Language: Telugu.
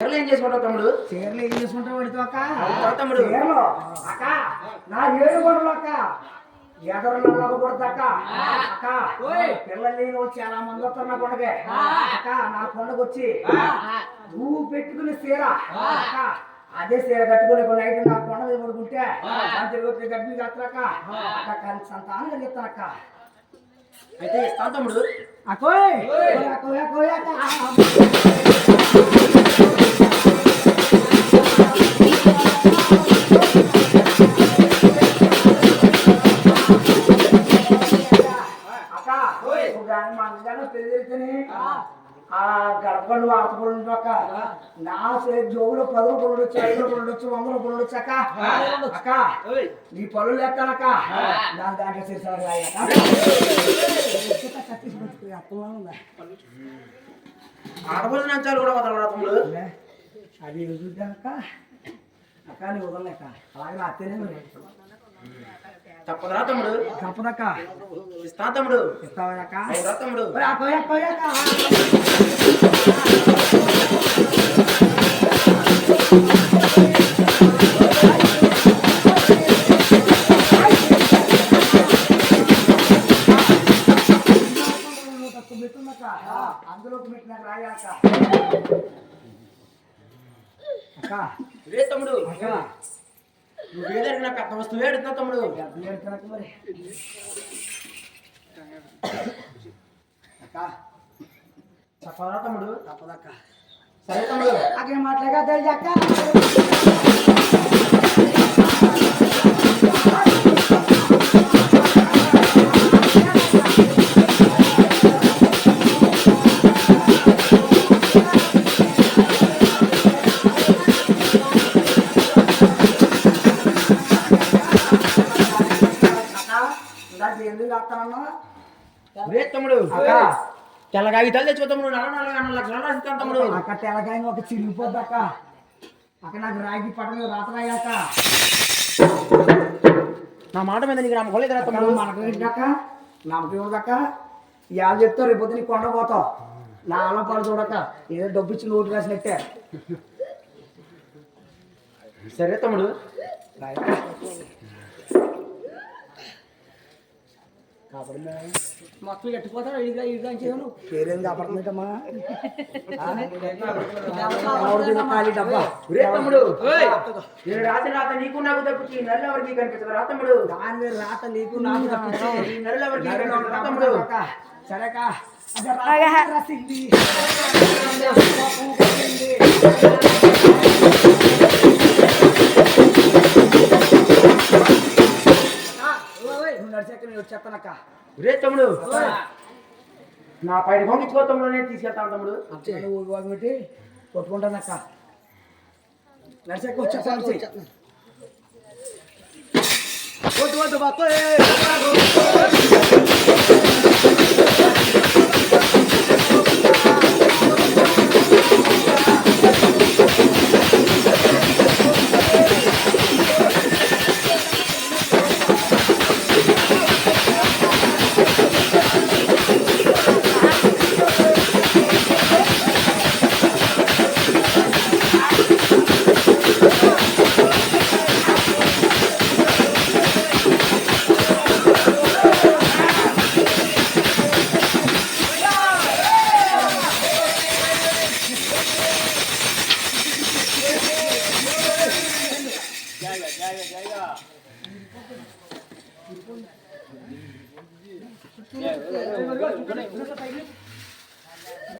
చీరలు ఏం చేసుకుంటావు తమ్ముడు? చీరలు ఏం చేసుకుంటావు వాడితో అక్క? అవునా తమ్ముడు? చీరలు? అక్క నా ఏడు గొడవలు అక్క. ఎదరలో పిల్లలు చాలా మంది కొండకే. అక్క నా కొండకు వచ్చి నువ్వు పెట్టుకునే చీర. అక్క అదే చీర కట్టుకుని కొన్ని నైట్ నా కొండ మీద పడుకుంటే గడ్డి కట్టరాక అక్క. కానీ సంతానం కలిగిస్తానక్క అయితే ఇస్తాను తమ్ముడు. అకోయ్ అకోయ్ అకోయ్ అక్క ఒక మంగళ పెరిగితేనే ఆ. గడపలు ఆటపడు అక్క నా జోబులో పది రూపాయలు ఉండొచ్చు ఐదు రూపాయలు ఉండొచ్చు వంద రూపాయలు అక్క. అక్క నీ పనులు లెక్కనక్క దాని దాంట్లో ఆడబోజు నంచాలు కూడా అది ఎదుగుతా అక్క అక్క నీ వదలలేక అలాగే అత్తేనే మరి. తప్పదురా తమ్ముడు? తప్పదక్క. ఇస్తాను తమ్ముడు. ఇస్తావా అవునా తమ్ముడు. అందులోకి పెట్టినాక రాయాక అక్క. రే తమ్ముడు. అక్క. నువ్వు ఏదడిగిన పెద్ద వస్తువు ఏడుతున్నా తమ్ముడు. మరి. అక్క. చెప్పరా తమ్ముడు? తప్పదక్క సరే తమ్ముడు. అక్కడ మాట్లాడగా తెలిసి అక్క ఎందుకు వస్తానన్నా రే తమ్ముడు. అక్క. తెల్ల కాగితాలు తెచ్చుకో తమ్ముడు. నల్ల నల్ల నల్ల లక్షలు రాసిస్తాను తమ్ముడు. అక్క తెలకాయ ఒక చిరిగిపోద్ది అక్క. అక్క నాకు రాగి పట్ట మీద రాత రాయాక నా మాట మీద నీకు నమ్మకం లేదురా తమ్ముడు? మనకు ఏంటక్క నమ్మకం ఇవ్వదక్క ఇవాళ చెప్తావు రేపు పొద్దున నీకు కొండ పోతావు. నా అన్న పడు చూడక ఏదో డబ్బు ఇచ్చి నోటు రాసినట్టే సరే తమ్ముడు. మొత్తం చేయను పేరేం కాపాడుతుందమ్మా ఖాళీ డబ్బా తమ్ముడు నేను రాత్రి రాత నీకు నాకు తప్పించి ఈ నెల ఎవరికి కనిపించదు రా తమ్ముడు దాని మీద రాత నీకు నాకు తప్పించి ఈ నెల ఎవరికి కనిపించదు రా తమ్ముడు అక్క. సరే అక్క. అదే రాత రాసింది. వచ్చేస్తానక్క రే తమ్ముడు నా పైన పంపించుకో తమ్ముడు నేను తీసుకెళ్తాను తమ్ముడు పెట్టి కొట్టుకుంటానక్క నడిచాక వచ్చేస్తాను వద్దు వద్దు బాతో Yeah, yeah, yeah.